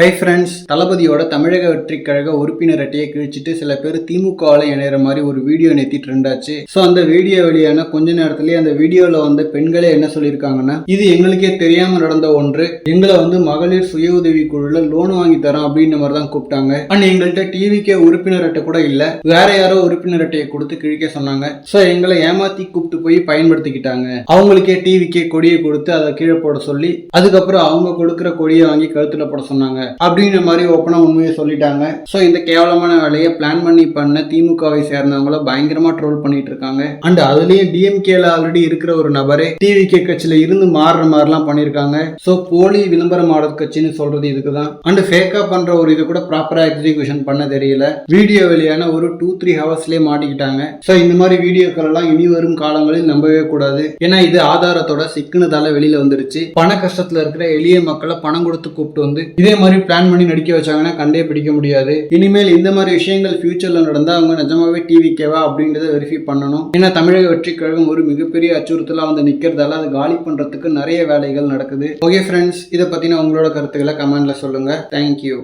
Hi friends தளபதியோட தமிழக வெற்றிக் கழக உறுப்பினர் அட்டையை கிழிச்சிட்டு சில பேர் திமுகவில் இணையிற மாதிரி ஒரு வீடியோ நேத்தி ட்ரெண்ட் ஆச்சு ஸோ அந்த வீடியோ வெளியான கொஞ்ச நேரத்துலேயே அந்த வீடியோவில் வந்த பெண்களே என்ன சொல்லியிருக்காங்கன்னா இது எங்களுக்கே தெரியாம நடந்த ஒன்று. எங்களை வந்து மகளிர் சுய உதவி குழுல லோன் வாங்கி தரோம் அப்படின்ற மாதிரி தான் கூப்பிட்டாங்க. அண்ட் எங்கள்கிட்ட டிவிக்கே உறுப்பினர் அட்டை கூட இல்லை. வேற யாரோ உறுப்பினர் அட்டையை கொடுத்து கிழிக்க சொன்னாங்க. ஸோ எங்களை ஏமாத்தி கூப்பிட்டு போய் பயன்படுத்திக்கிட்டாங்க. அவங்களுக்கே டிவிக்கே கொடியை கொடுத்து அதை கீழே போட சொல்லி அதுக்கப்புறம் அவங்க கொடுக்குற கொடியை வாங்கி கழுத்துல போட சொன்னாங்க. அப்படின்ற மாதிரி ஓப்பனாக உண்மையை சொல்லிட்டாங்க. ஸோ இந்த கேவலமான வேலையை பிளான் பண்ணி பண்ண திமுகவை சேர்ந்தவங்கள பயங்கரமா ட்ரோல் பண்ணிட்டு இருக்காங்க. அண்ட் அதுலேயும் டிஎம்கேல ஆல்ரெடி இருக்கிற ஒரு நபரே டிவிகே கட்சியில இருந்து மாறுற மாதிரிலாம் பண்ணியிருக்காங்க ஸோ போலி விளம்பரம் ஆடுற கட்சின்னு சொல்றது இதுக்கு தான். அண்ட் ஃபேக்காக பண்ற ஒரு இது கூட ப்ராப்பரா எக்ஸிகூஷன் பண்ண தெரியல. வீடியோ வெளியான ஒரு டூ த்ரீ ஹவர்ஸ்லேயே மாட்டிக்கிட்டாங்க. ஸோ இந்த மாதிரி வீடியோக்கள் எல்லாம் இனி வரும் காலங்களில் நம்பவே கூடாது. ஏன்னா இது ஆதாரத்தோட சிக்குனதால வெளியில வந்துருச்சு. பண கஷ்டத்துல இருக்கிற எளிய மக்களை பணம் கொடுத்து கூப்பிட்டு வந்து இதே மாதிரி பிளான் பண்ணி நடிக்க வச்சாங்கன்னா கண்டே பிடிக்க முடியாது. இனிமேல் இந்த மாதிரி விஷயங்கள் ஃபியூச்சர்ல நடந்தா அவங்க நிஜமாவே டிவி கேவா அப்படின்றத வெரிஃபை பண்ணணும். ஏன்னா தமிழக வெற்றி கழகம் ஒரு மிகப்பெரிய அச்சுறுத்தலா வந்து நிக்கிறதால அது காலி பண்றதுக்கு நிறைய வேலைகள் நடக்குது. ஓகே ஃப்ரெண்ட்ஸ் இதை பத்தின உங்களோட கருத்துக்களை கமெண்ட்ல சொல்லுங்க. தேங்க்யூ